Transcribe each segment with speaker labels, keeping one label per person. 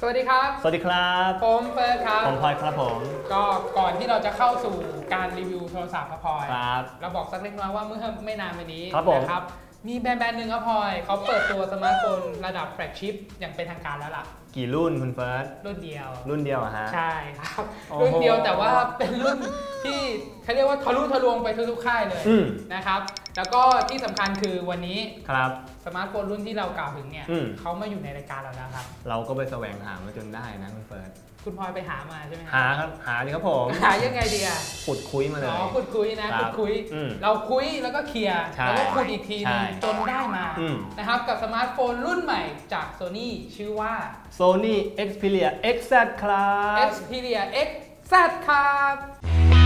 Speaker 1: สวัสดีครับ
Speaker 2: สวัสดีครับ
Speaker 1: ผมเฟิร์สครับ
Speaker 2: ผมพลอยครับผม
Speaker 1: ก็ก่อนที่เราจะเข้าสู่การรีวิวโทรศัพท์ครับพลอย
Speaker 2: ครับ
Speaker 1: เราบอกสักเล็กน้อยว่าเมื่อไม่นานมานี้
Speaker 2: ครับผม
Speaker 1: นะครับ มีแบรนด์แบรนด์หนึ่งครับพลอยเขาเปิดตัวสมาร์ทโฟนระดับแฟลกชิพอย่างเป็นทางการแล้วล่ะ
Speaker 2: กี่รุ่นคุณเฟิร์ส
Speaker 1: รุ่นเดียว
Speaker 2: รุ่นเดียวอะฮะ
Speaker 1: ใช่ครับ
Speaker 2: โอ้โห
Speaker 1: รุ่นเดียวแต่ว่าเป็นรุ่นที่เขาเรียกว่าทะลุทะลวงไปทุกๆค่ายเลย
Speaker 2: อืม
Speaker 1: นะครับ แล้วก็ที่สำคัญคือวันนี้
Speaker 2: ครับ
Speaker 1: สมาร์ทโฟนรุ่นที่เรากล่าวถึงเนี่ย
Speaker 2: อืม
Speaker 1: เขามาอยู่ในรายการเราแล้วครับ
Speaker 2: เราก็ไปแสวงหามาจนได้นะคุณเฟิร์ส
Speaker 1: คุณพลอยไปหามาใช่ไหม
Speaker 2: หาครับหาดิครับผม
Speaker 1: หายังไงดีอะ
Speaker 2: ขุดคุยมาเลย
Speaker 1: อ๋อขุดคุยนะครับขุดคุย
Speaker 2: อืม
Speaker 1: เราคุยแล้วก็เคลียร์
Speaker 2: ใช่
Speaker 1: แล้วก็ขุดอีกทีหนึง
Speaker 2: ใช่
Speaker 1: จนได้มา
Speaker 2: อืม
Speaker 1: นะครับกับสมาร์ทโฟนรุ่นใหม่จาก Sony ชื่อว่า
Speaker 2: Sony Xperia XZ ครับ
Speaker 1: Xperia X Z ครับ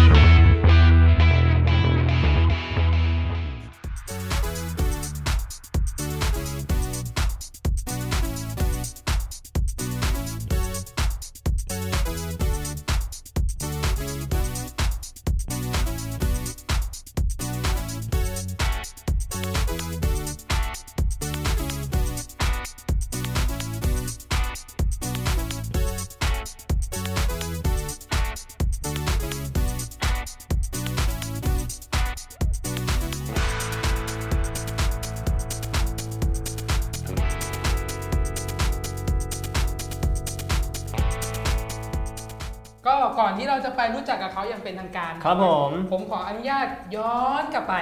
Speaker 1: ก็ก่อนที่เราจะไปรู้จักกับเขาอย่างเป็นทางการ
Speaker 2: ครับผม
Speaker 1: ผมขออนุญาตย้อนกลับไป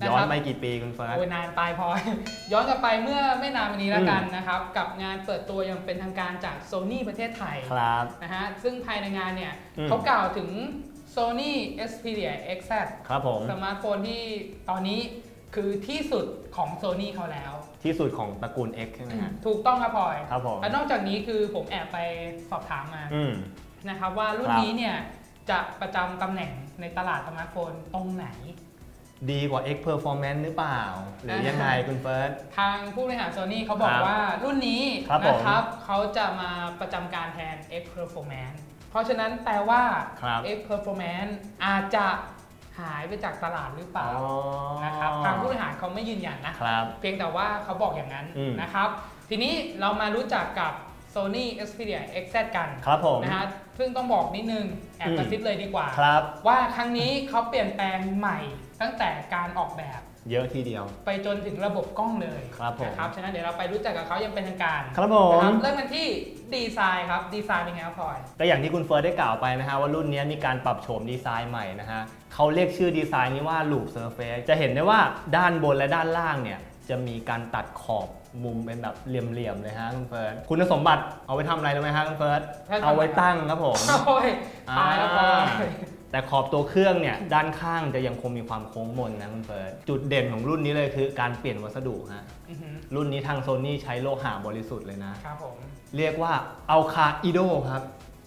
Speaker 1: นะ
Speaker 2: ย้อ
Speaker 1: คนรับ
Speaker 2: ไปกี่ปีคุณเฟิร์ส
Speaker 1: โอ้ยนานไปพอ ย้อนกลับไปเมื่อไม่นานมานี้แล้วกันนะครับ กับงานเปิดตัวอย่างเป็นทางการจาก Sony ประเทศไทย
Speaker 2: ครับ
Speaker 1: นะฮะซึ่งภายในงานเนี่ย
Speaker 2: อืม
Speaker 1: เขากล่าวถึง Sony Xperia XZ
Speaker 2: ครับผม
Speaker 1: สมาร์ทโฟนที่ตอนนี้คือที่สุดของ Sony เขาแล้ว
Speaker 2: ที่สุดของตระกูล X ใช่ไหมฮะ
Speaker 1: ถูกต้องครับพลอย
Speaker 2: ครับผม
Speaker 1: และนอกจากนี้คือผมแอบไปสอบถามมา
Speaker 2: อืม
Speaker 1: นะครับว่ารุ่น
Speaker 2: ครับ
Speaker 1: นี้เนี่ยจะประจำตำแหน่งในตลาดสมาร์ทโฟนตรงไหน
Speaker 2: ดีกว่า X Performance หรือเปล่า หรือยังไงคุณเฟิร์ส
Speaker 1: ทางผู้บริหาร Sony เขาบอก
Speaker 2: ครับ
Speaker 1: ว่ารุ่นนี้
Speaker 2: ครับผม
Speaker 1: นะครับเขาจะมาประจำการแทน X Performance เพราะฉะนั้นแปลว่า
Speaker 2: ครับ
Speaker 1: X Performance อาจจะหายไปจากตลาดหรือเปล่า
Speaker 2: อ๋อ
Speaker 1: นะครับทางผู้บริหารเขาไม่ยืนยันนะ
Speaker 2: ครับ
Speaker 1: เพียงแต่ว่าเขาบอกอย่างนั้น
Speaker 2: อืม
Speaker 1: นะครับ ทีนี้เรามารู้จักกับ Sony Xperia XZ กัน
Speaker 2: ครับผม
Speaker 1: นะฮะซึ่งต้องบอกนิดนึง แอบ
Speaker 2: อืม
Speaker 1: กระซิบเลยดีกว่า
Speaker 2: ครับ
Speaker 1: ว่าครั้งนี้เขาเปลี่ยนแปลงใหม่ตั้งแต่การออกแบบ
Speaker 2: เยอะทีเดียว
Speaker 1: ไปจนถึงระบบกล้องเลย
Speaker 2: ครับผม
Speaker 1: นะครับฉะนั้นเดี๋ยวเราไปรู้จักกับเขาอย่างเป็นทางการ
Speaker 2: ครับผม
Speaker 1: นะครับเริ่มกันที่ดีไซน์ครับดีไซน์เป็นไงครับพลอย
Speaker 2: ก็อย่างที่คุณเฟิร์สได้กล่าวไปนะฮะว่ารุ่นนี้มีการปรับโฉมดีไซน์ใหม่นะฮะเขาเรียกชื่อดีไซน์นี้ว่า Loop Surface จะเห็นได้ว่าด้านบนและด้านล่างเนี่ยจะมีการตัดขอบ มุมเป็นแบบเหลี่ยมๆเลยฮะคุณเฟิร์สคุณสมบัติเอาไว้ทำอะไรรู้ไหมฮะคุณเฟิร์ส
Speaker 1: ให้ทำอะไร
Speaker 2: เอาไว้ตั้งครับผม
Speaker 1: โอ้ยตายแล้วพลอย
Speaker 2: แต่ขอบตัวเครื่องเนี่ยด้านข้างจะยังคงมีความโค้งมนนะคุณเฟิร์สจุดเด่นของรุ่นนี้เลยคือการเปลี่ยนวัสดุฮะ
Speaker 1: อื้อหือ
Speaker 2: รุ่นนี้ทางโซนี่ใช้โลหะบริสุทธิ์เลยนะ
Speaker 1: ครับผม
Speaker 2: เรียกว่าเอาคาอิโดครับ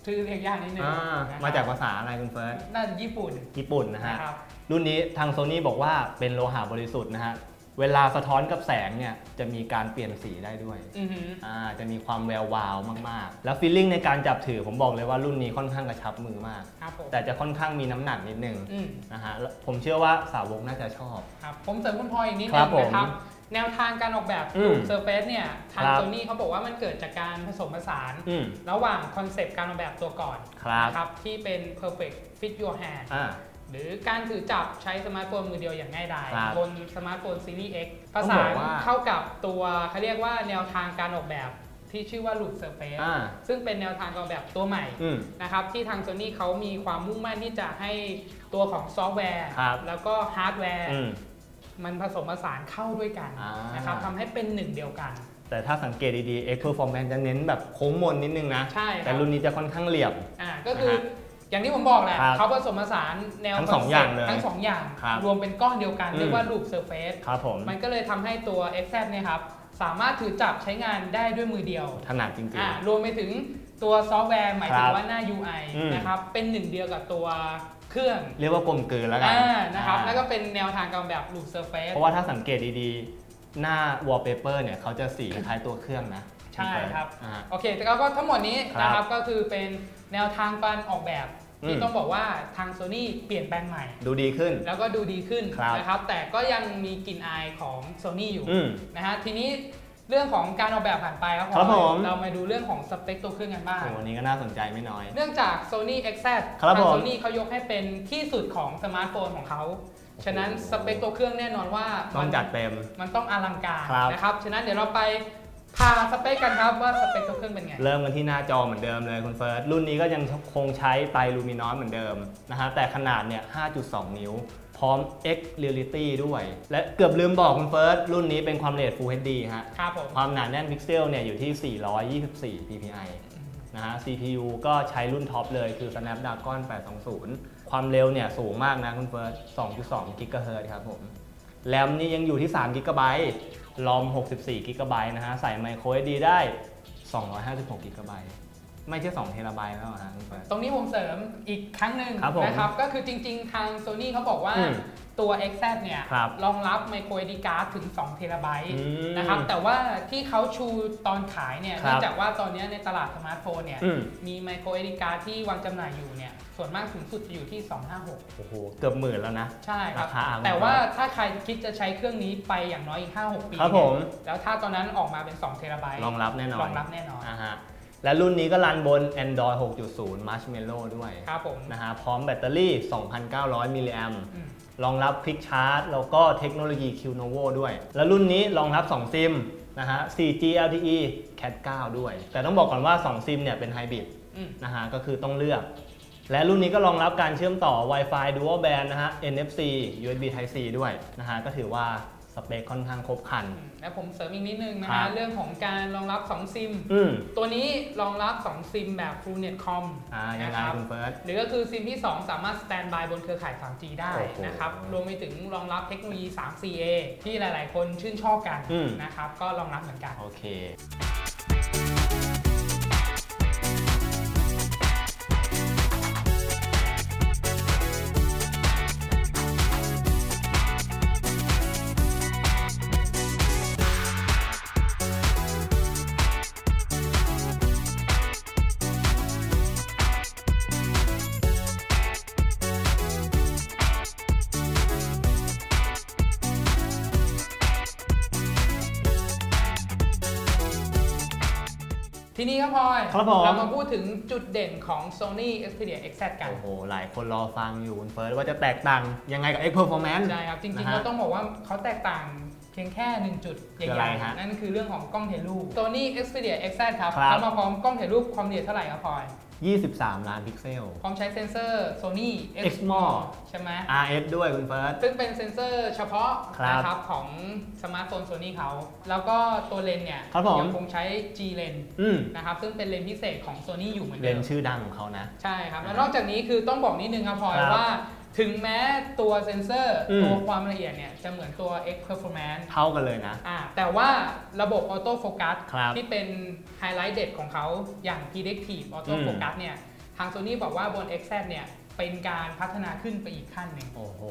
Speaker 1: ชื่อเรียกยากนิดนึง
Speaker 2: อ่า
Speaker 1: นะครับ
Speaker 2: มาจากภาษาอะไรคุณเฟิร์ส
Speaker 1: น่าจะญี่ปุ่น
Speaker 2: ญี่ปุ่นนะฮะ
Speaker 1: นะครับ
Speaker 2: รุ่นนี้ทางโซนี่บอกว่าเป็นโลหะบริสุทธิ์นะฮะ เวลาสะท้อนกับแสงเนี่ยจะมีการเปลี่ยนสีได้ด้วย
Speaker 1: อือหือ
Speaker 2: อ่าจะมีความแวววาวมากๆ แล้วฟีลลิ่งในการจับถือผมบอกเลยว่ารุ่นนี้ค่อนข้างกระชับมือมาก
Speaker 1: ครับผม
Speaker 2: แต่จะค่อนข้างมีน้ำหนักนิดนึง
Speaker 1: อืม
Speaker 2: นะฮะแล้วผมเชื่อว่าสาวกน่าจะชอบ
Speaker 1: ครับ ผมเสริมคุณพลอยอีกนิด
Speaker 2: ค
Speaker 1: นึ
Speaker 2: รับ
Speaker 1: ง
Speaker 2: ผม
Speaker 1: นะครับ แนวทางการออกแบบ
Speaker 2: อืม
Speaker 1: เซอร์เฟสเนี่ย ทาง
Speaker 2: ครับ
Speaker 1: โซนี่เขาบอกว่ามันเกิดจากการผสมผสาน
Speaker 2: อืม
Speaker 1: ระหว่างคอนเซปต์การออกแบบตัวก่อน
Speaker 2: ครับ
Speaker 1: นะครับ ที่เป็น perfect fit your hand
Speaker 2: อ่า
Speaker 1: หรือการถือจับใช้สมาร์ทโฟนมือเดียวอย่างง่ายดาย
Speaker 2: ครับ
Speaker 1: บนสมาร์ทโฟนซีรีส์ X ผ
Speaker 2: ต้อง
Speaker 1: สา
Speaker 2: บ
Speaker 1: น
Speaker 2: อกว่า
Speaker 1: เข้ากับตัวเขาเรียกว่าแนวทางการออกแบบที่ชื่อว่า Loop Surface
Speaker 2: อ่า
Speaker 1: ซึ่งเป็นแนวทางการออกแบบตัวใหม่
Speaker 2: อืม
Speaker 1: นะครับที่ทาง Sony เขามีความมุ่งมั่นที่จะให้ตัวของซอฟต์แวร์
Speaker 2: ครับ
Speaker 1: แล้วก็ฮาร์ดแวร์
Speaker 2: อืม
Speaker 1: มันผสมผสานเข้าด้วยกัน
Speaker 2: อ่าน
Speaker 1: นะครับทำให้เป็นหนึ่งเดียวกัน
Speaker 2: แต่ถ้าสังเกตดีๆ X Performance จะเน้นแบบโค้งมนนิดนึงนะ
Speaker 1: ใช่ค
Speaker 2: แต่
Speaker 1: รับ
Speaker 2: รุ่นนี้จะค่อนข้างเหลี่ยม
Speaker 1: อ่าก็คือ
Speaker 2: นะฮะ
Speaker 1: อย่างที่ผมบอกแหละ
Speaker 2: ครับ
Speaker 1: เขาผสมผสานแนว
Speaker 2: ทั้งสอง
Speaker 1: คซ็ปต์
Speaker 2: อย่างเลย
Speaker 1: ทั้งสองอย่าง
Speaker 2: ครับ
Speaker 1: รวมเป็นก้อนเดียวกัน
Speaker 2: อืม
Speaker 1: เรียกว่า Loop Surface
Speaker 2: ครับผม
Speaker 1: มันก็เลยทำให้ตัว XZ เนี่ยครับสามารถถือจับใช้งานได้ด้วยมือเดียว
Speaker 2: ถนัดจริง
Speaker 1: อ่ารวมไปถึงตัวซอฟต์แวร์หมายถึ
Speaker 2: ค
Speaker 1: ง
Speaker 2: รับ
Speaker 1: ว่าหน้า UI
Speaker 2: อืม
Speaker 1: นะครับเป็นหนึ่งเดียวกับตัวเครื่อง
Speaker 2: ๆ เรียกว่ากลมกลืนแล้วกัน
Speaker 1: อ่านะครับ
Speaker 2: อ่า
Speaker 1: แล้วก็เป็นแนวทางการแบบ Loop Surface
Speaker 2: เพราะว่าถ้าสังเกตดีๆ หน้า wallpaper เนี่ยเขาจะสีคล้ายตัวเครื่องนะ
Speaker 1: ใช่ครับ
Speaker 2: อ่า
Speaker 1: โอเค แต่ก็ทั้งหมดนี้
Speaker 2: ครับ
Speaker 1: นะครับก็คือเป็นแนวทางการออกแบบที่
Speaker 2: อืม
Speaker 1: ต้องบอกว่าทาง Sony เปลี่ยนแปลงใหม่
Speaker 2: ดูดีขึ้น
Speaker 1: แล้วก็ดูดีขึ้น
Speaker 2: ครับ
Speaker 1: นะครับ แต่ก็ยังมีกลิ่นอายของ Sony อยู่
Speaker 2: อืม
Speaker 1: นะฮะ ทีนี้เรื่องของการออกแบบผ่านไปครับ
Speaker 2: ครับ
Speaker 1: พลอย
Speaker 2: ผม
Speaker 1: เรามาดูเรื่องของสเปคตัวเครื่องกันบ้าง
Speaker 2: โอ้วันนี้ก็น่าสนใจไม่น้อย
Speaker 1: เนื่องจาก Sony XZ
Speaker 2: ครับ
Speaker 1: ทาง
Speaker 2: ผม
Speaker 1: Sony เขายกให้เป็นที่สุดของสมาร์ทโฟนของเขา ฉะนั้นสเปคตัวเครื่องแน่นอนว่า
Speaker 2: ต้อ
Speaker 1: มั
Speaker 2: ง
Speaker 1: น
Speaker 2: จัดเต็ม
Speaker 1: มันต้องอลังการ
Speaker 2: ครับ
Speaker 1: นะครับ ฉะนั้นเดี๋ยวเราไป พาสเปคกันครับว่าสเปคตัวเครื่องเป็นไง
Speaker 2: เริ่มกันที่หน้าจอเหมือนเดิมเลยคุณเฟิร์สรุ่นนี้ก็ยังคงใช้ไตรลูมินอสเหมือนเดิมนะฮะแต่ขนาดเนี่ย 5.2 นิ้ว พร้อม X Reality ด้วย และเกือบลืมบอกคุณเฟิร์สรุ่นนี้เป็นความละเอียด Full HD ฮะ
Speaker 1: ครับผม
Speaker 2: ความหนาแน่นพิกเซลเนี่ยอยู่ที่ 424 ppi นะฮะ CPU ก็ใช้รุ่นท็อปเลยคือ Snapdragon 820 ความเร็วเนี่ยสูงมากนะคุณเฟิร์ส2.2 GHz ครับผม แรมนี่ยังอยู่ที่3 GB รอม64 GB นะฮะ ใส่ micro SD ได้ 256 GB ไม่ใช่2 t b แล้วนะคุณเฟิร์ส
Speaker 1: ตรงนี้ผมเสริมอีกครั้งหนึ่ง
Speaker 2: ครับผม
Speaker 1: นะครับ ก็คือจริงๆ ทาง Sony เขาบอกว่า
Speaker 2: อืม
Speaker 1: ตัว XZ เนี่ย
Speaker 2: ครับ
Speaker 1: รองรับ micro SD card ถึง2เทราไบต์
Speaker 2: อืม
Speaker 1: นะครับ แต่ว่าที่เขาชูตอนขายเนี่ย
Speaker 2: ครับ
Speaker 1: เนื่องจากว่าตอนนี้ในตลาดสมาร์ทโฟนเนี่ย
Speaker 2: อืม
Speaker 1: มี micro SD card ที่วางจำหน่ายอยู่เนี่ยส่วนมากสูงสุดจะอยู่ที่ 256
Speaker 2: โอ้โหเกือบหมื่นแล้วนะ
Speaker 1: ใช่ครับ
Speaker 2: ราคาอะ
Speaker 1: แต่ว่าถ้าใครคิดจะใช้เครื่องนี้ไปอย่างน้อยอีก5-6 ปี
Speaker 2: ครับผม
Speaker 1: เนี่ยแล้วถ้าตอนนั้นออกมาเป็น2เทราไบต์
Speaker 2: รองรับแน่นอน
Speaker 1: รองรับแน่นอน
Speaker 2: อ่าฮะ และรุ่นนี้ก็รันบน Android 6.0 Marshmallow ด้วย
Speaker 1: ครับผม
Speaker 2: นะฮะพร้อมแบตเตอรี่ 2,900 มิลลิแอม
Speaker 1: อืม
Speaker 2: รองรับคลิกชาร์จแล้วก็เทคโนโลยี QNOVO ด้วย แล้วรุ่นนี้รองรับ 2 ซิมนะฮะ 4G LTE Cat 9 ด้วย แต่ต้องบอกก่อนว่า 2 ซิมเนี่ยเป็นไฮบริด
Speaker 1: อืม
Speaker 2: นะฮะก็คือต้องเลือก และรุ่นนี้ก็รองรับการเชื่อมต่อ Wi-Fi Dual Band นะฮะ NFC USB Type C ด้วยนะฮะก็ถือว่าสเปคค่อนข้างครบครัน
Speaker 1: แล้วผมเสริมอีกนิดนึงนะ
Speaker 2: ครั
Speaker 1: ฮะ
Speaker 2: บ
Speaker 1: เรื่องของการรองรับ 2 ซิม
Speaker 2: อืม
Speaker 1: ตัวนี้รองรับ 2 ซิมแบบ Full Net Com
Speaker 2: อ่ายังไง
Speaker 1: นะครับ
Speaker 2: คุณเฟิร์ส
Speaker 1: หรือก็คือซิมที่ 2 สามารถสแตนบายบนเครือข่าย 3G ได้
Speaker 2: โอ้โห
Speaker 1: นะครับ รวมไปถึงรองรับเทคโนโลยี 3CA ที่หลาย ๆ คนชื่นชอบกัน
Speaker 2: อืม
Speaker 1: นะครับ ก็รองรับเหมือนกัน
Speaker 2: โอเค
Speaker 1: ครับพลอย
Speaker 2: ครับผม
Speaker 1: เรามาพูดถึงจุดเด่นของ Sony Xperia XZ กัน
Speaker 2: โอ้โห หลายคนรอฟังอยู่คุณเฟิร์สว่าจะแตกต่างยังไงกับ X Performance
Speaker 1: ใช่ครับ จริง
Speaker 2: นะ
Speaker 1: ๆ
Speaker 2: ฮะ
Speaker 1: เราต้องบอกว่าเขาแตกต่างเพียงแค่หนึ่งจุดใคื
Speaker 2: ออะ
Speaker 1: ห
Speaker 2: ไร
Speaker 1: ญ่
Speaker 2: ฮะ
Speaker 1: ๆนั่นคือเรื่องของกล้องถ่ายรูป Sony Xperia XZ ครับ
Speaker 2: ครับ
Speaker 1: เขามาพร้อมกล้องถ่ายรูปความละเอียดเท่าไหร่ครับพลอย
Speaker 2: 23 ล้านพิกเซล
Speaker 1: พร้อมใช้เซ็นเซอร์ Sony
Speaker 2: Exmor
Speaker 1: ใช่ไหม
Speaker 2: RF ด้วยคุณเฟิร์ส
Speaker 1: ซึ่งเป็นเซ็นเซอร์เฉพาะ
Speaker 2: ครับ
Speaker 1: นะครับของสมาร์ทโฟน Sony เขา แล้วก็ตัวเลนส์เนี่ย
Speaker 2: ครับผม
Speaker 1: ยังคงใช้ G lens
Speaker 2: อืม
Speaker 1: นะครับ ซึ่งเป็นเลนส์พิเศษของ Sony อยู่เหมือน
Speaker 2: เล
Speaker 1: เดิ
Speaker 2: น
Speaker 1: ม
Speaker 2: ส์ชื่อดังของเขานะ
Speaker 1: ใช่ครับ แล้วนอกจากนี้คือต้องบอกนิดนึงครับพลอย
Speaker 2: ครับ
Speaker 1: ว่า ถึงแม้ตัวเซ็นเซอร์
Speaker 2: อืม
Speaker 1: ตัวความละเอียดเนี่ยจะเหมือนตัว X Performance
Speaker 2: เท่ากันเลยนะ
Speaker 1: อ่าแต่ว่าระบบออโต้โฟกัส
Speaker 2: ครับ
Speaker 1: ที่เป็นไฮไลท์เด็ดของเขาอย่าง Predictive Auto
Speaker 2: อืม
Speaker 1: Focus เนี่ยทาง Sony บอกว่าบน XZ เนี่ยเป็นการพัฒนาขึ้นไปอีกขั้นหนึ่ง
Speaker 2: โอ้โห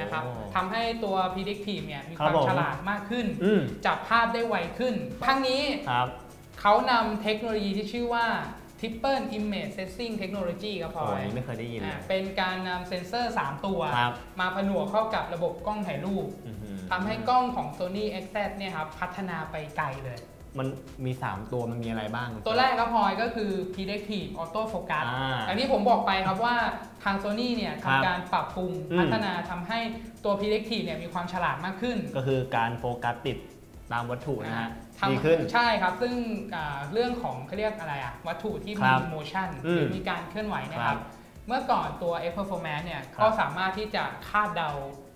Speaker 1: นะครับทำให้ตัว predictive เนี่ยมี
Speaker 2: ค
Speaker 1: ครับวาม
Speaker 2: ผม
Speaker 1: ฉลาดมากขึ้น
Speaker 2: อืม
Speaker 1: จับภาพได้ไวขึ้น ทั้งนี้
Speaker 2: ครับ
Speaker 1: เขานำเทคโนโลยีที่ชื่อว่า triple image sensing technology ครับพ
Speaker 2: โอ้
Speaker 1: ล
Speaker 2: โห
Speaker 1: อย
Speaker 2: อันนี้ไม่เคยได้ยินเล
Speaker 1: อ่าย เป็นการนำเซ็นเซอร์ 3 ตัว
Speaker 2: ครับ
Speaker 1: มาผนวกเข้ากับระบบกล้องถ่ายรูป
Speaker 2: อื้อหือ
Speaker 1: ทำให้กล้องของ Sony XZ เนี่ยครับพัฒนาไปไกลเลย
Speaker 2: มันมี 3 ตัวมันมีอะไรบ้าง
Speaker 1: ตัวแรกครับพลอยก็คือ predictive auto focus
Speaker 2: อ่า
Speaker 1: อันนี้ผมบอกไปครับว่าทาง Sony เนี่ย
Speaker 2: ครับ
Speaker 1: ทำการปรับปรุง
Speaker 2: อืม
Speaker 1: พัฒนาทำให้ตัว predictive เนี่ยมีความฉลาดมากขึ้น
Speaker 2: ก็คือการโฟกัสติด ตามวัตถุนะฮะ
Speaker 1: ทำ
Speaker 2: ดีขึ้น
Speaker 1: ใช่ครับ ซึ่งอ่าเรื่องของเขาเรียกอะไรอะวัตถุที่
Speaker 2: ค
Speaker 1: มี
Speaker 2: รับ
Speaker 1: motion
Speaker 2: อืม
Speaker 1: หรือมีการเคลื่อนไหวเนะค
Speaker 2: ครั
Speaker 1: รับบเมื่อก่อนตัว X Performance เนี่ย
Speaker 2: ครับ
Speaker 1: ก็สามารถที่จะคาดเดา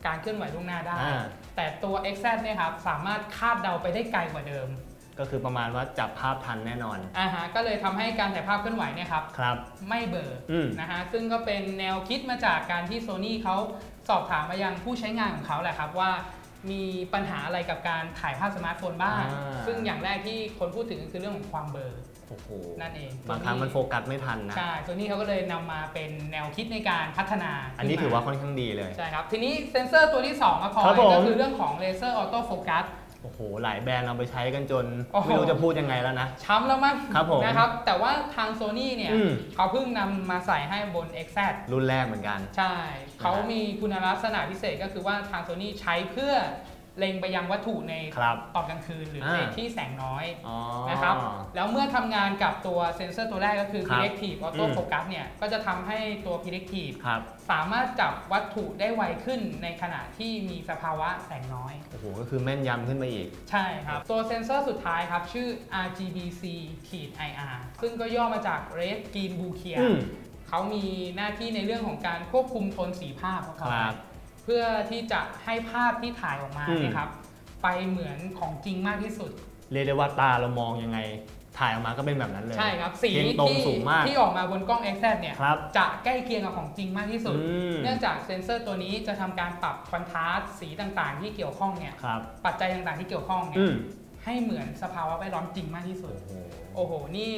Speaker 1: การเคลื่อนไหวล่วงหน้าได้
Speaker 2: อ่า
Speaker 1: แต่ตัว XZ เนี่ยครับสามารถคาดเดาไปได้ไกลกว่าเดิม
Speaker 2: ก็คือประมาณว่าจับภาพทันแน่นอน
Speaker 1: อ่าฮะก็เลยทำให้การถ่ายภาพเคลื่อนไหวเนี่ยครับ
Speaker 2: ครับ
Speaker 1: ไม่เบลอ
Speaker 2: อืม
Speaker 1: นะฮะ ซึ่งก็เป็นแนวคิดมาจากการที่ Sony เขาสอบถามมายังผู้ใช้งานของเขาแหละครับว่า มีปัญหาอะไรกับการถ่ายภาพสมาร์ทโฟนบ้าง
Speaker 2: อ่า
Speaker 1: ซึ่งอย่างแรกที่คนพูดถึงก็คือเรื่องของความเบลอ
Speaker 2: โอ้โห
Speaker 1: นั่นเอง
Speaker 2: บางครั้งมันโฟกัสไม่ทันนะ
Speaker 1: ใช่ Sony เขาก็เลยนำมาเป็นแนวคิดในการพัฒนา
Speaker 2: อันนี้
Speaker 1: ขึ้ม
Speaker 2: ถือว่าค่อนข้างดีเลย
Speaker 1: ใช่ครับ ทีนี้เซนเซอร์ตัวที่2ครับพอ
Speaker 2: ครับผม
Speaker 1: ก็คือเรื่องของเลเซอร์ออโต้โฟกัส
Speaker 2: โอ้โห หลายแบรนด์เอาไปใช้กันจน
Speaker 1: โอ้โห
Speaker 2: ไม่รู้จะพูดยังไงแล้วนะ
Speaker 1: ช้ำแล้วมั้ง
Speaker 2: ครับผม
Speaker 1: นะครับ แต่ว่าทาง Sony เนี่ย
Speaker 2: อืม
Speaker 1: เขาเพิ่งนำมาใส่ให้บน XZ
Speaker 2: รุ่นแรกเหมือนกัน
Speaker 1: ใช่ เขามีคุณลักษณะพิเศษก็คือว่าทาง Sony ใช้เพื่อ เล็งไปยังวัตถุใน
Speaker 2: ครับ
Speaker 1: ตอนกลางคืนหรือ
Speaker 2: อ่า
Speaker 1: ในที่แสงน้อย
Speaker 2: อ๋อ
Speaker 1: นะครับ แล้วเมื่อทำงานกับตัวเซนเซอร์ตัวแรกก็คือ
Speaker 2: ครับ
Speaker 1: Predictive Auto
Speaker 2: อืม
Speaker 1: Focus เนี่ยก็จะทำให้ตัว Predictive
Speaker 2: ครับ
Speaker 1: สามารถจับวัตถุได้ไวขึ้นในขณะที่มีสภาวะแสงน้อย
Speaker 2: โอ้โหก็คือแม่นยำขึ้นไปอีก
Speaker 1: ใช่ครับ ตัวเซนเซอร์สุดท้ายครับ ชื่อ RGBC IR ซึ่งก็ย่อมาจาก Red Green Blue Clear
Speaker 2: อืม
Speaker 1: เขามีหน้าที่ในเรื่องของการควบคุมโทนสีภาพของ
Speaker 2: ค
Speaker 1: เขา
Speaker 2: รับ
Speaker 1: เพื่อที่จะให้ภาพที่ถ่ายออกมา
Speaker 2: อืม
Speaker 1: เนี่ยครับ ไปเหมือนของจริงมากที่สุด
Speaker 2: เรียกได้ว่าตาเรามองยังไง ถ่ายออกมาก็เป็นแบบนั้นเลย
Speaker 1: ใช่ครับ สี
Speaker 2: เพียงตรง
Speaker 1: ที่
Speaker 2: สูงมาก
Speaker 1: ที่ออกมาบนกล้อง x เนี่ย
Speaker 2: ครับ
Speaker 1: จะใกล้เคียงกับของจริงมากที่สุด
Speaker 2: อืม
Speaker 1: เนื่องจากเซนเซอร์ตัวนี้จะทำการปรับคอนทราสต์สีต่างๆ ที่เกี่ยวข้องเนี่ย
Speaker 2: ครับ
Speaker 1: ปัจจัยต่างๆที่เกี่ยวข้องเนี่
Speaker 2: อื
Speaker 1: ย
Speaker 2: ม
Speaker 1: ให้เหมือนสภาวะแวดล้อมจริงมากที่สุด
Speaker 2: โอ้โห
Speaker 1: โอ้โหนี่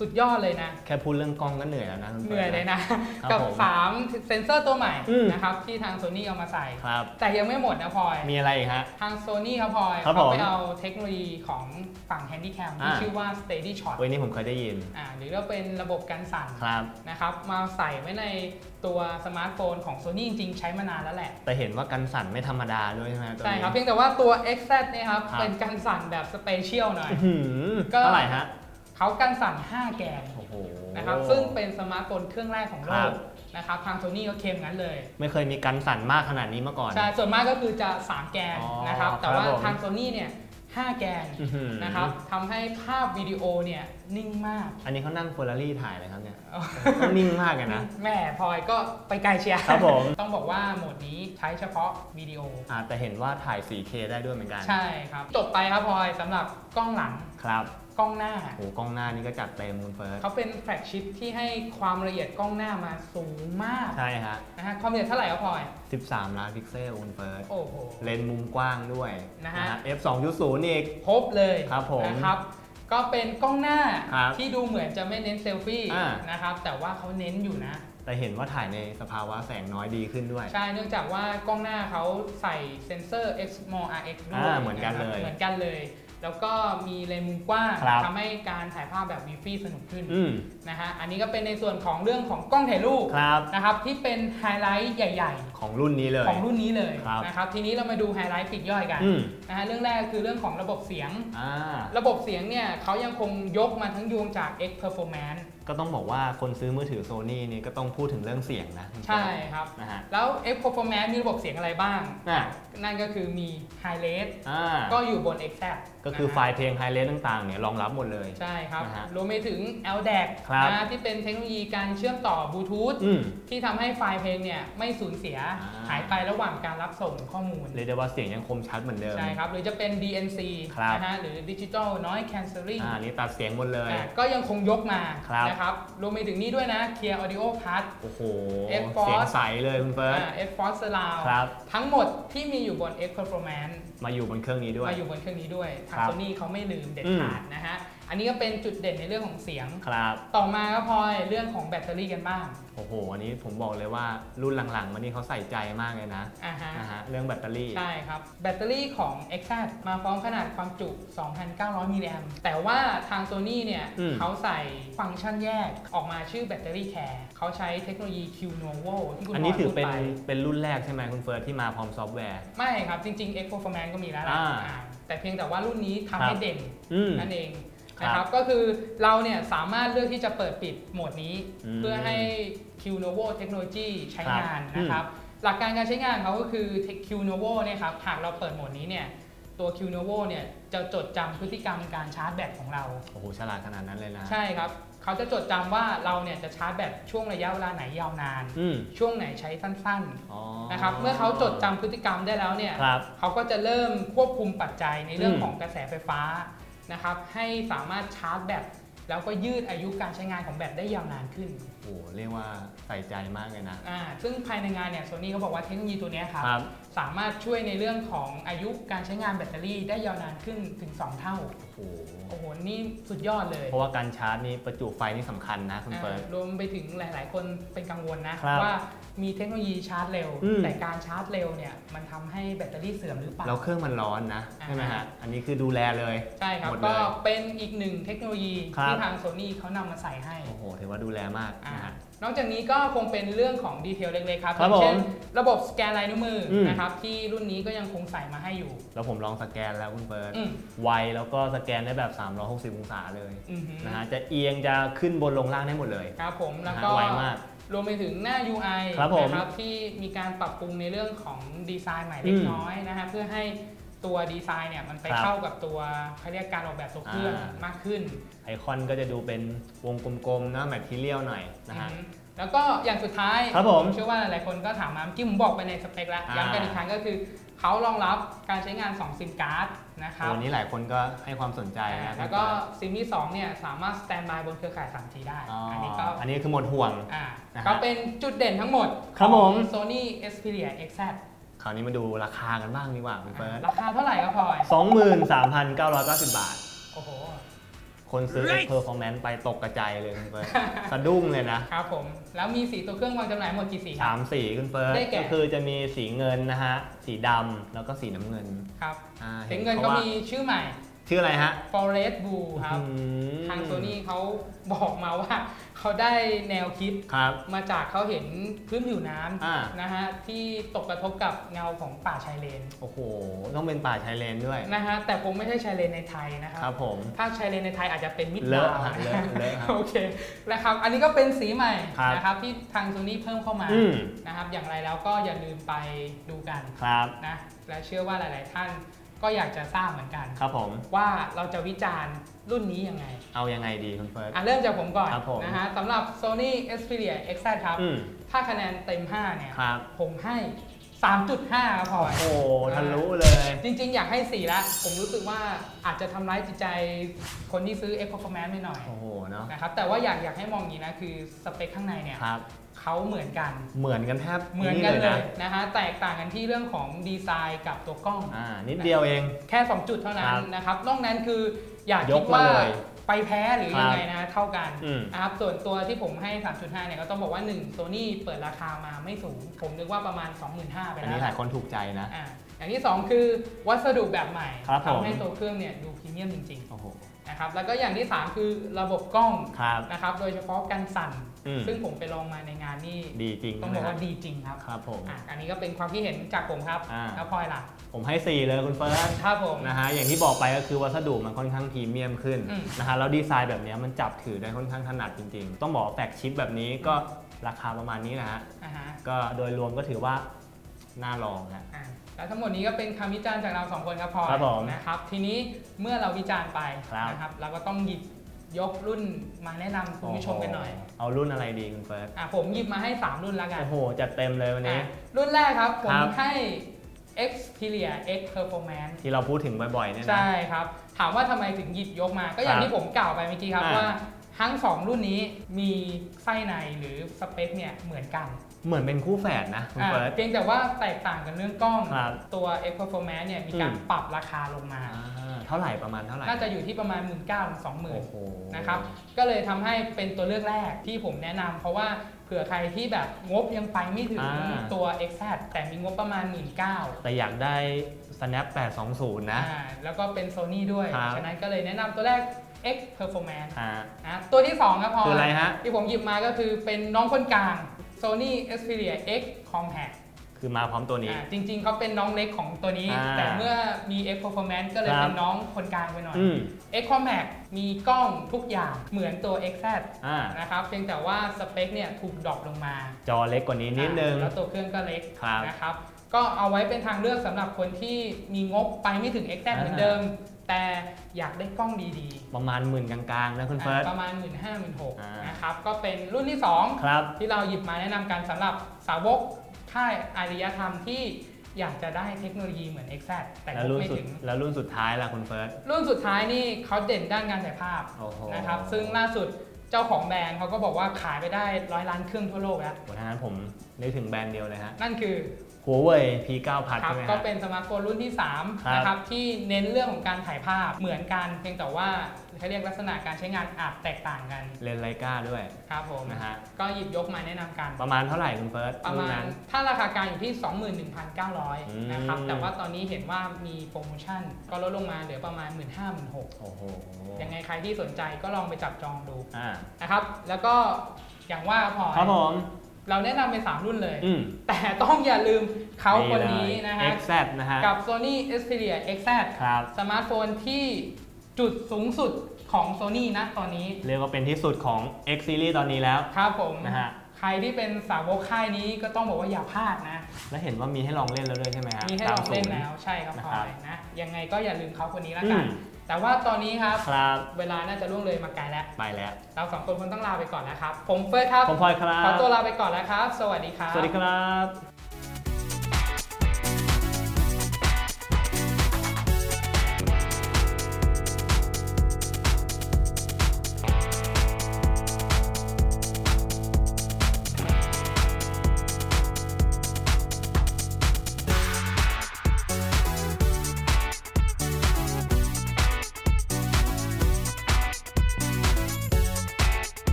Speaker 1: สุดยอดเลยนะ
Speaker 2: แค่พูดเรื่องกล้องก็เหนื่อยแล้วนะคุณ
Speaker 1: เห
Speaker 2: ฟิร์
Speaker 1: นื่อยเลยนะ
Speaker 2: ครับ
Speaker 1: กับ
Speaker 2: ผม
Speaker 1: 3 เซนเซอร์ตัวใหม่
Speaker 2: อืม
Speaker 1: นะครับที่ทางโซนี่เอามาใส่
Speaker 2: ครับ
Speaker 1: แต่ยังไม่หมดนะพลอย
Speaker 2: มีอะไรอีกฮะ
Speaker 1: ทางโซนี่ครับพลอย
Speaker 2: ครับ
Speaker 1: เขา
Speaker 2: ผม
Speaker 1: ไปเอาเทคโนโลยีของฝั่ง Handycam ที่
Speaker 2: อ่า
Speaker 1: ชื่อว่า Steady Shot
Speaker 2: เว้ยนี่ผมเคยได้ยิน
Speaker 1: อ่าหรือว่าเป็นระบบกันสั่น
Speaker 2: ครับ
Speaker 1: นะครับ มาใส่ไว้ในตัวสมาร์ทโฟนของ Sony จริงๆ ใช้มานานแล้วแหละ
Speaker 2: แต่เห็นว่ากันสั่นไม่ธรรมดาด้วยใช่ไหมตัว
Speaker 1: ใช่
Speaker 2: นี้
Speaker 1: ครับ เพียงแต่ว่าตัว XZ เนี่ยครับ
Speaker 2: ครับ
Speaker 1: เป็นกันสั่นแบบสเปเชียลหน่อย
Speaker 2: อื้อหือ
Speaker 1: ก็
Speaker 2: เท่าไหร่ฮะ
Speaker 1: เขากันสั่น 5 แกน
Speaker 2: โอ้โห
Speaker 1: นะครับซึ่งเป็นสมาร์ทโฟนเครื่องแรกของโล
Speaker 2: ครั
Speaker 1: ก
Speaker 2: บ
Speaker 1: นะครับทาง Sony ก็เคลมงั้นเลย
Speaker 2: ไม่เคยมีกันสั่นมากขนาดนี้มาก่อน
Speaker 1: ใช่ ส่วนมากก็คือจะ 3 แกน
Speaker 2: อ๋อ
Speaker 1: นะครับ แต่ว่า
Speaker 2: ครับผม
Speaker 1: ทาง Sony เนี่ย 5 แกน
Speaker 2: อื้อหือ
Speaker 1: นะครับทำให้ภาพวิดีโอเนี่ยนิ่งมาก
Speaker 2: อันนี้เขานั่งเฟอร์รารี่ถ่ายเลยครับเนี่ยก็นิ่งมากเลยนะ
Speaker 1: แม่พลอยก็ไปไกลเชียร์
Speaker 2: ครับผม
Speaker 1: ต้องบอกว่าโหมดนี้ใช้เฉพาะวิดีโอ
Speaker 2: อ่าแต่เห็นว่าถ่าย 4K ได้ด้วยเหมือนกัน
Speaker 1: ใช่ครับ จบไปครับพลอยสำหรับกล้องหลัง
Speaker 2: ครับ
Speaker 1: กล้องหน้า
Speaker 2: โอ้กล้องหน้านี่ก็จัดเต็มคุณเฟิร์ส
Speaker 1: เขาเป็นแฟลกชิพที่ให้ความละเอียดกล้องหน้ามาสูงมาก
Speaker 2: ใช่ฮะ
Speaker 1: นะฮะความละเอียดเท่าไหร่ครับพลอย
Speaker 2: 13 ล้านพิกเซลคุณเฟิร์ส
Speaker 1: โอ้โห
Speaker 2: เลนส์มุมกว้างด้วย
Speaker 1: นะฮะ
Speaker 2: f 2.0อีก
Speaker 1: ครบเลย
Speaker 2: ครับผม
Speaker 1: นะครับ ก็เป็นกล้องหน้า
Speaker 2: ครับ
Speaker 1: ที่ดูเหมือนจะไม่เน้นเซลฟี่
Speaker 2: อ่า
Speaker 1: นะครับ แต่ว่าเขาเน้นอยู่นะ
Speaker 2: แต่เห็นว่าถ่ายในสภาวะแสงน้อยดีขึ้นด้วย
Speaker 1: ใช่ เนื่องจากว่ากล้องหน้าเขาใส่เซนเซอร์ X More RX ด้วย
Speaker 2: อ่าเหมือนกันเลยะ
Speaker 1: ครับเหมือนกันเลย แล้วก็มีเลนส์มุมกว้าง
Speaker 2: ครับ
Speaker 1: ทำให้การถ่ายภาพแบบวีฟี่สนุกขึ้น
Speaker 2: อืม
Speaker 1: นะฮะอันนี้ก็เป็นในส่วนของเรื่องของกล้องถ่ายรูป
Speaker 2: ครับ
Speaker 1: นะครับที่เป็นไฮไลท์ใหญ่
Speaker 2: ของรุ่นนี้เลย
Speaker 1: ๆของรุ่นนี้เลย
Speaker 2: ครับ
Speaker 1: นะครับทีนี้เรามาดูไฮไลท์ปลีกย่อยกัน
Speaker 2: อืม
Speaker 1: นะฮะเรื่องแรกคือเรื่องของระบบเสียง
Speaker 2: อ่า
Speaker 1: ระบบเสียงเนี่ยเขายังคงยกมาทั้งยวงจาก X Performance
Speaker 2: ก็ต้องบอกว่าคนซื้อมือถือโซนี่นี่ก็ต้องพูดถึงเรื่องเสียงนะ
Speaker 1: ใช่ครับ
Speaker 2: นะฮะ
Speaker 1: แล้ว X Performance มีระบบเสียงอะไรบ้าง
Speaker 2: อ่า
Speaker 1: นั่นก็คือมี High Res
Speaker 2: อ่า
Speaker 1: ก็อยู่บน x
Speaker 2: ก็คือไฟล์เพลงไฮเลสต่างๆเนี่ยรองรับหมดเลย
Speaker 1: ใช่ครับ
Speaker 2: นะฮะ
Speaker 1: รวมไปถึง LDAC
Speaker 2: ครับ
Speaker 1: นะที่เป็นเทคโนโลยีการเชื่อมต่อบลูทูธ
Speaker 2: อืม
Speaker 1: ที่ทำให้ไฟล์เพลงเนี่ยไม่สูญเสีย
Speaker 2: อ่า
Speaker 1: หายไประหว่างการรับส่งข้อมูล
Speaker 2: เรียกได้ว่าเสียงยังคมชัดเหมือนเดิม
Speaker 1: ใช่ครับ หรือจะเป็น DNC
Speaker 2: ครับ
Speaker 1: นะฮะหรือ Digital Noise Cancelling
Speaker 2: อ่านี่ตัดเสียงหมดเลย
Speaker 1: อะก็ยังคงยกมา
Speaker 2: ครับ
Speaker 1: นะครับรวมไปถึงนี่ด้วยนะ Clear Audio Part
Speaker 2: โอ้โห
Speaker 1: F-Force
Speaker 2: เสียงใสเลยคุณเฟิร์ส
Speaker 1: อ่า F Force Surround
Speaker 2: ครับ
Speaker 1: ทั้งหมดที่มีอยู่บน X Performance
Speaker 2: มาอยู่บนเครื่องนี้ด้วย
Speaker 1: มาอยู่บนเครื่องนี้ด้วยทาง
Speaker 2: ครับ
Speaker 1: โซนี่เขาไม่ลืมเด็ด
Speaker 2: อืม
Speaker 1: ขาดนะฮะ อันนี้ก็เป็นจุดเด่นในเรื่องของเสียง
Speaker 2: ครับ
Speaker 1: ต่อมาก็พลอยเรื่องของแบตเตอรี่กันบ้าง
Speaker 2: โอ้โห อันนี้ผมบอกเลยว่ารุ่นหลังๆ มานี่เขาใส่ใจมากเลยนะ
Speaker 1: อ่าฮะ
Speaker 2: นะฮะเรื่องแบตเตอรี่
Speaker 1: ใช่ครับ แบตเตอรี่ของ x อมาพร้อมขนาดความจุ 2,900 มิลลิแอมแต่ว่าทาง Sony เนี่ย
Speaker 2: อืม
Speaker 1: เขาใส่ฟังก์ชันแยกออกมาชื่อแบตเตอรี่แคร์เขาใช้เทคโนโลยี Q Novo ที่คุณ
Speaker 2: อันนี้
Speaker 1: พลย
Speaker 2: ถือ
Speaker 1: พูด
Speaker 2: เป็น
Speaker 1: ไป
Speaker 2: เป็นรุ่นแรกใช่ไหมคุณเฟิร์สที่มาพร้อมซอฟต์แวร์
Speaker 1: ไม่ครับ จริงๆ X Performance ก็มีแล้วนะ
Speaker 2: อ่า
Speaker 1: อ่า แต่เพียงแต่ว่ารุ่นนี้ทำ
Speaker 2: ครั
Speaker 1: ให้
Speaker 2: บ
Speaker 1: เด่น
Speaker 2: อืม
Speaker 1: นั่นเอง
Speaker 2: ครับ
Speaker 1: นะครับก็คือเราเนี่ยสามารถเลือกที่จะเปิดปิดโหมดนี้
Speaker 2: อืม
Speaker 1: เพื่อให้ Q Novo Technology ใช้
Speaker 2: ครับ
Speaker 1: งานนะครับหลักการการใช้งานเขาก็คือ Q Novo เนี่ยครับหากเราเปิดโหมดนี้เนี่ยตัว Q Novo เนี่ยจะจดจำพฤติกรรมการชาร์จแบตของเรา
Speaker 2: โอ้โห ฉลาดขนาดนั้นเลยนะ
Speaker 1: ใช่ครับ เขาจะจดจำว่าเราเนี่ยจะชาร์จแบตช่วงระยะเวลาไหนยาวนาน
Speaker 2: อืม
Speaker 1: ช่วงไหนใช้สั้น
Speaker 2: อ๋อ
Speaker 1: ๆนะครับเมื่อเขาจดจำพฤติกรรมได้แล้วเนี่ย
Speaker 2: ครับ
Speaker 1: เขาก็จะเริ่มควบคุมปัจจัยในเรื่อง
Speaker 2: อืม
Speaker 1: ของกระแสไฟฟ้านะครับให้สามารถชาร์จแบตแล้วก็ยืดอายุการใช้งานของแบตได้ยาวนานขึ้น
Speaker 2: โอ้โหเรียกว่าใส่ใจมากเลยนะ
Speaker 1: อ่าซึ่งภายในงานเนี่ยโซนี่เขาบอกว่าเทคโนโลยีตัวเนี้ยครับ
Speaker 2: ครับ
Speaker 1: สามารถช่วยในเรื่องของอายุการใช้งานแบตเตอรี่ได้ยาวนานขึ้นถึง 2 เท่า
Speaker 2: โอ้โห
Speaker 1: โอ้โห นี่สุดยอดเลย
Speaker 2: เพราะว่าการชาร์จนี่ประจุไฟนี่สำคัญนะคุณ
Speaker 1: อ่า
Speaker 2: เฟิร์ส
Speaker 1: รวมไปถึงหลาย ๆ คนเป็นกังวลนะ
Speaker 2: ครับ
Speaker 1: ว่ามีเทคโนโลยีชาร์จเร็ว
Speaker 2: อืม
Speaker 1: แต่การชาร์จเร็วเนี่ยมันทำให้แบตเตอรี่เสื่อมหรือเปล่า
Speaker 2: แล้วเครื่องมันร้อนนะ ใช่ไหมฮะ อันนี้คือดูแลเลย
Speaker 1: ใช่ครับ
Speaker 2: หมดเลย
Speaker 1: ก็เป็นอีกหนึ่งเทคโนโลยี
Speaker 2: ครับ
Speaker 1: ที่ทางโซนี่เขานำมาใส่ให้
Speaker 2: โอ้โหถือว่าดูแลมากนะฮะ
Speaker 1: นอกจากนี้ก็คงเป็นเรื่องของดีเทลเล็กๆครับ
Speaker 2: ครับ
Speaker 1: อย่างเช่น
Speaker 2: ผม
Speaker 1: ระบบสแกนลายนิ้วมืออ
Speaker 2: ม
Speaker 1: นะครับที่รุ่นนี้ก็ยังคงใส่มาให้อยู่
Speaker 2: แล้วผมลองสแกนแล้วคุณเฟิร์ส
Speaker 1: อืม
Speaker 2: ไวแล้วก็สแกนได้แบบ 360 องศาเลย
Speaker 1: อือหือ
Speaker 2: นะฮะจะเอียงจะขึ้นบนลงล่างได้หมดเลย
Speaker 1: ครับผมแล้ว
Speaker 2: นะ
Speaker 1: ก็
Speaker 2: ฮะไวมาก
Speaker 1: รวมไปถึงหน้า UI
Speaker 2: ครับผม
Speaker 1: นะครับที่มีการปรับปรุงในเรื่องของดีไซน์ใหม่เล็ก
Speaker 2: อืม
Speaker 1: น้อยนะฮะเพื่อให้ ตัวดีไซน์เนี่ยมันไป
Speaker 2: ครับ
Speaker 1: เข้ากับตัวเขาเรียกการออกแบบตัวเครื่อง
Speaker 2: อ่าม
Speaker 1: มากขึ้น
Speaker 2: ไอคอนก็จะดูเป็นวงกลมๆนะแมททีเรียลหน่อยนะฮะ
Speaker 1: อือหือแล้วก็อย่างสุดท้าย
Speaker 2: ครับผม
Speaker 1: เชื่อว่าหลายคนก็ถามมาเมื่อกี้ผมบอกไปในสเปคแล้ว
Speaker 2: อ่า
Speaker 1: ย้ำกันอีกครั้งก็คือเขารองรับการใช้งาน 2 ซิมการ์ดนะครับ
Speaker 2: วันนี้หลายคนก็ให้ความสนใจ
Speaker 1: อ่า
Speaker 2: นะ
Speaker 1: แล้วก็ซิมที่2เนี่ยสามารถสแตนบายบนเครือข่าย 3G ได้
Speaker 2: อ๋อ
Speaker 1: อั
Speaker 2: อั
Speaker 1: นนี้ก็
Speaker 2: อันนี้คือหมดห่วง
Speaker 1: อ่า
Speaker 2: นะฮะ
Speaker 1: ก็เป็นจุดเด่นทั้งหมด
Speaker 2: ครับผม
Speaker 1: ของ Sony Xperia XZ
Speaker 2: คราวนี้มาดูราคากันบ้างดีกว่าคุณเฟิร์ส
Speaker 1: ราคาเท่าไหร่ครับพลอย
Speaker 2: 23,990 บาท
Speaker 1: โอ้โห
Speaker 2: คนซื้อ X Performance ไปตกกระจายเลยคุณเฟิร์สสะดุ้งเลยนะ
Speaker 1: ครับผม แล้วมีสีตัวเครื่องวางจำหน่ายหมดกี่สีครั
Speaker 2: สา
Speaker 1: บ
Speaker 2: มสีคุณเฟิร์ส
Speaker 1: ได้แก่
Speaker 2: ก็คือจะมีสีเงินนะฮะ สีดำแล้วก็สีน้ำเงิน
Speaker 1: ครับ
Speaker 2: อ่า
Speaker 1: สีเงินก็
Speaker 2: ขาว่า
Speaker 1: มีชื่อใหม่
Speaker 2: ชื่ออะไรฮะ
Speaker 1: Forest Blue ครับ
Speaker 2: อืม
Speaker 1: ทางโซนี่เขาบอกมาว่า เขาได้แนวคิด
Speaker 2: ครับ
Speaker 1: มาจากเขาเห็นพื้นผิวน้
Speaker 2: อ่าำ
Speaker 1: นะฮะที่ตกกระทบกับเงาของป่าชายเลน
Speaker 2: โอ้โห ต้องเป็นป่าชายเลนด้วย
Speaker 1: นะฮะแต่คงไม่ใช่ชายเลนในไทยนะค
Speaker 2: ค
Speaker 1: รั
Speaker 2: รั
Speaker 1: บบ
Speaker 2: ผม
Speaker 1: ถ้าชายเลนในไทยอาจจะเป็นมิด
Speaker 2: เล
Speaker 1: ดา
Speaker 2: อะ
Speaker 1: ว
Speaker 2: ฮะเลอะเลอะฮะ
Speaker 1: โอเคนะครับอันนี้ก็เป็นสีใหม่
Speaker 2: ครับ
Speaker 1: นะครับที่ทางโซนี่เพิ่มเข้ามา
Speaker 2: อืม
Speaker 1: นะครับอย่างไรแล้วก็อย่าลืมไปดูกัน
Speaker 2: ครับ
Speaker 1: นะและเชื่อว่าหลาย ๆ ท่าน ก็อยากจะทราบเหมือนกัน
Speaker 2: ครับผม
Speaker 1: ว่าเราจะวิจารณ์รุ่นนี้ยังไง
Speaker 2: เอายังไงดีคุณเฟิร์ส
Speaker 1: อะเริ่มจากผมก่อน
Speaker 2: ครับผม
Speaker 1: นะฮะสำหรับ Sony Xperia XZ ครับ
Speaker 2: อืม
Speaker 1: ถ้าคะแนนเต็ม 5 เนี่ย
Speaker 2: ครับ
Speaker 1: ผมให้ 3.5 ครับพลอย
Speaker 2: โอ้โหทะลุเลย
Speaker 1: จริงๆ อยากให้4แล้วผมรู้สึกว่าอาจจะทำร้ายจิตใจคนที่ซื้อ X Performance ไม่หน่อย
Speaker 2: โอ้โห เนาะ
Speaker 1: นะครับแต่ว่าอยากอยากให้มองอย่างนี้นะ คือสเปคข้างในเนี่ย
Speaker 2: ครับ
Speaker 1: เขาเหมือนกัน
Speaker 2: เหมือนกันแทบ
Speaker 1: เหมือนกันเล
Speaker 2: นะ
Speaker 1: ยนะฮะแตกต่างกันที่เรื่องของดีไซน์กับตัวกล้อง
Speaker 2: อ่านิดเดียวเอง
Speaker 1: แค่ 2 จุดเท่านั้
Speaker 2: คนรับ
Speaker 1: นะครับนอกนั้นคืออยาก
Speaker 2: ย
Speaker 1: คิ
Speaker 2: ก
Speaker 1: ด
Speaker 2: มา
Speaker 1: ว่า
Speaker 2: เลย
Speaker 1: ไปแพ้หรือยังไงนะเท่ากัน
Speaker 2: อืม
Speaker 1: นะครับส่วนตัวที่ผมให้ 3.5 เนี่ยก็ต้องบอกว่า 1 Sony เปิดราคามาไม่สูง ผมนึกว่าประมาณ 25,000ไป
Speaker 2: อัน
Speaker 1: แล้
Speaker 2: นี้
Speaker 1: ว
Speaker 2: หลายคนถูกใจนะ
Speaker 1: อ่าอย่างที่ 2 คือวัสดุแบบใหม่
Speaker 2: ครับผม
Speaker 1: ทำให้ตัวเครื่องเนี่ยดูพรีเมียมจริง
Speaker 2: โอ้โห
Speaker 1: ๆนะครับแล้วก็อย่างที่ 3 คือระบบกล้อง
Speaker 2: ครับ
Speaker 1: นะครับโดยเฉพาะกันสั่น
Speaker 2: อืม
Speaker 1: ซึ่งผมไปลองมาในงานนี่
Speaker 2: ดีจริง
Speaker 1: ต้องบอกว่าดีจริงครับ
Speaker 2: ครับผม
Speaker 1: อะอันนี้ก็เป็นความคิดเห็นจากผมครับ
Speaker 2: อ่า
Speaker 1: แล้วพลอยล่ะ
Speaker 2: ผมให้ 4 เลยคุณเฟิร์ส
Speaker 1: ครับผม
Speaker 2: นะฮะอย่างที่บอกไปก็คือวัสดุมันค่อนข้างพรีเมียมขึ้น
Speaker 1: อืม
Speaker 2: นะฮะแล้วดีไซน์แบบเนี้ยมันจับถือได้ค่อนข้างถนัดจริงๆ ต้องบอกว่าแฟกชิปแบบนี้ก็ราคาประมาณนี้นะฮะ
Speaker 1: อ่าฮะ
Speaker 2: ก็โดยรวมก็ถือว่าน่าลองนะ
Speaker 1: อะ แล้วทั้งหมดนี้ก็เป็นคำวิจารณ์จากเราสองคนครับพลอย
Speaker 2: ครับผม
Speaker 1: นะครับ ทีนี้เมื่อเราวิจารณ์ไป
Speaker 2: ครับ
Speaker 1: นะครับ เราก็ต้องหยิบยกรุ่นมาแนะนำคุณผู้ชมกันหน่อย
Speaker 2: เอารุ่นอะไรดีคุณเฟิร์ส
Speaker 1: อะผมหยิบมาให้ 3 รุ่นแล้วกัน
Speaker 2: โอ้โหจัดเต็มเลยวันนี้
Speaker 1: อะรุ่นแรกครับ ผม
Speaker 2: ครับ
Speaker 1: ให้ Xperia X Performance
Speaker 2: ที่เราพูดถึงบ่อยๆเนี่ยนะ
Speaker 1: ใช่ครับ ถามว่าทำไมถึงหยิบยกมา ก็อย่าง
Speaker 2: ครับ
Speaker 1: ที่ผมกล่าวไปเมื่อกี้ครับ
Speaker 2: อ่า
Speaker 1: ว่าทั้ง 2 รุ่นนี้มีไส้ในหรือสเปคเนี่ยเหมือนกัน
Speaker 2: เหมือนเป็นคู่แฝดนะคุณ
Speaker 1: อ่า
Speaker 2: เฟิร์ส
Speaker 1: เพียงแต่ว่าแตกต่างกันเรื่องกล้อง
Speaker 2: ครับ
Speaker 1: ตัว X Performance เนี่ยมีการ
Speaker 2: อืม
Speaker 1: ปรับราคาลงมา
Speaker 2: อ่าเท่าไหร่ประมาณเท่าไหร่
Speaker 1: น่าจะอยู่ที่ประมาณ 1 9ื่นถึงสองหมื่น
Speaker 2: โอ้โห
Speaker 1: นะครับ ก็เลยทำให้เป็นตัวเลือกแรกที่ผมแนะนำเพราะว่าเผื่อใครที่แบบงบยังไปไม่ถึง
Speaker 2: อ่า
Speaker 1: ตัว XZ แต่มีงบประมาณ 1 9ื่น
Speaker 2: แต่อยากได้ snap 820 นะ
Speaker 1: อ่าแล้วก็เป็น Sony ด้วย
Speaker 2: ครับ
Speaker 1: ฉะนั้นก็เลยแนะนำตัวแรก X Performance
Speaker 2: อ่า
Speaker 1: นะตัวที่ 2 ครับพอ
Speaker 2: คืออะไรฮะ
Speaker 1: ที่ผมหยิบมาก็คือเป็นน้องคนกลาง Sony Xperia X Compact
Speaker 2: คือมาพร้อมตัวนี้
Speaker 1: อ่าจริงๆเขาเป็นน้องเล็กของตัวนี้
Speaker 2: อ่า
Speaker 1: แต่เมื่อมี X Performance ก็เลย
Speaker 2: ครับ
Speaker 1: เป็นน้องคนกลางไปหน่อย
Speaker 2: อืม
Speaker 1: X Compact มีกล้องทุกอย่างเหมือนตัว XZ
Speaker 2: อ่า
Speaker 1: นะครับเพียงแต่ว่าสเปคเนี่ยถูกดรอปลงมา
Speaker 2: จอเล็กกว่านี้นิดนึง
Speaker 1: อ่าแล้วตัวเครื่องก็เล็ก
Speaker 2: ครับ
Speaker 1: นะครับ ก็เอาไว้เป็นทางเลือกสำหรับคนที่มีงบไปไม่ถึง XZ เหมือนเดิม แต่อยากได้กล้องดี
Speaker 2: ประมาณหมื่นกลางๆนะคุณ
Speaker 1: ๆ
Speaker 2: เฟิร์ส
Speaker 1: อ่าประมาณ 1 5 0 0 0 0
Speaker 2: อ่า
Speaker 1: 6นะครับ ก็เป็นรุ่นที่
Speaker 2: ครับ
Speaker 1: 2ที่เราหยิบมาแนะนำกันสำหรับสาวกค่ายอารยธรรมที่อยากจะได้เทคโนโลยีเหมือน XZ แต่
Speaker 2: แล้ว
Speaker 1: งบ
Speaker 2: รุ่น
Speaker 1: ไม่
Speaker 2: สุด
Speaker 1: ถึง
Speaker 2: แล้วรุ่นสุดท้ายล่ะคุณเฟิร์ส
Speaker 1: รุ่นสุดท้ายนี่เขาเด่นด้านการถ่ายภาพ
Speaker 2: โอ้โห
Speaker 1: นะครับ ซึ่งล่าสุดเจ้าของแบรนด์เขาก็บอกว่าขายไปได้ร้อยล้านเครื่องทั่วโลกแล้ว
Speaker 2: วันนั้นผมนึกถึงแบรนด์เดียวเลยฮะ
Speaker 1: นั่นคือ
Speaker 2: หัวเว่ย P9 พัด
Speaker 1: ครับ
Speaker 2: ใช่ไหม
Speaker 1: ก็
Speaker 2: ฮะ
Speaker 1: เป็นสมาร์ทโฟนรุ่นที่
Speaker 2: ครับ
Speaker 1: 3นะครับที่เน้นเรื่องของการถ่ายภาพเหมือนกัน เพียงแต่ว่าเขาเรียกลักษณะการใช้งานอาจแตกต่างกัน
Speaker 2: เลนส์ไลกาด้วย
Speaker 1: ครับผม
Speaker 2: นะฮะ
Speaker 1: ก็หยิบยกมาแนะนำกัน
Speaker 2: ประมาณเท่าไหร่คุณเฟิร์ส
Speaker 1: ประมา
Speaker 2: รุ่น
Speaker 1: ณ
Speaker 2: นั้น
Speaker 1: ถ้าราคากลางอยู่ที่
Speaker 2: อืม
Speaker 1: 21,900นะครับแต่ว่าตอนนี้เห็นว่ามีโปรโมชั่น ก็ลดลงมาเหลือประมาณ 1 5 0 0 0 6
Speaker 2: โอ้โห
Speaker 1: ยังไงใครที่สนใจก็ลองไปจับจองดู
Speaker 2: อ่า
Speaker 1: นะครับ แล้วก็อย่างว่าพอ
Speaker 2: ครับผม
Speaker 1: เราแนะนำไปสามรุ่นเลย
Speaker 2: อืม
Speaker 1: แต่ต้องอย่าลืมเขาคนนี้นะฮะ
Speaker 2: XZ นะฮะ
Speaker 1: กับ Sony Xperia XZ
Speaker 2: ครับ
Speaker 1: สมาร์ทโฟนที่จุดสูงสุดของ Sony นะตอนนี้
Speaker 2: เรียกว่าเป็นที่สุดของ X Series ตอนนี้แล้ว
Speaker 1: ครับผม
Speaker 2: นะฮะ
Speaker 1: ใครที่เป็นสาวกค่ายนี้ก็ต้องบอกว่าอย่าพลาดนะ
Speaker 2: และเห็นว่ามีให้ลองเล่นแล้วด้วยใช่ไหมฮะ
Speaker 1: มีให้ลองเล่นแล้วใช่ครับ
Speaker 2: นะ
Speaker 1: พ
Speaker 2: ค
Speaker 1: ล
Speaker 2: รั
Speaker 1: อบยนะยังไงก็อย่าลืมเขาคนนี้ละ
Speaker 2: อื
Speaker 1: กัน
Speaker 2: ม
Speaker 1: แต่ว่าตอนนี้ครับ
Speaker 2: ครับ
Speaker 1: เวลาน่าจะล่วงเลยมาไกลแล้ว
Speaker 2: ไปแล้ว
Speaker 1: เราสองคนคงต้องลาไปก่อนนะครับ ผมเฟิร์สครับ
Speaker 2: ผมพลอยครั
Speaker 1: ขอบตัวลาไปก่อนแล้วครับ สวัสดีครับ
Speaker 2: สวัสดีครับ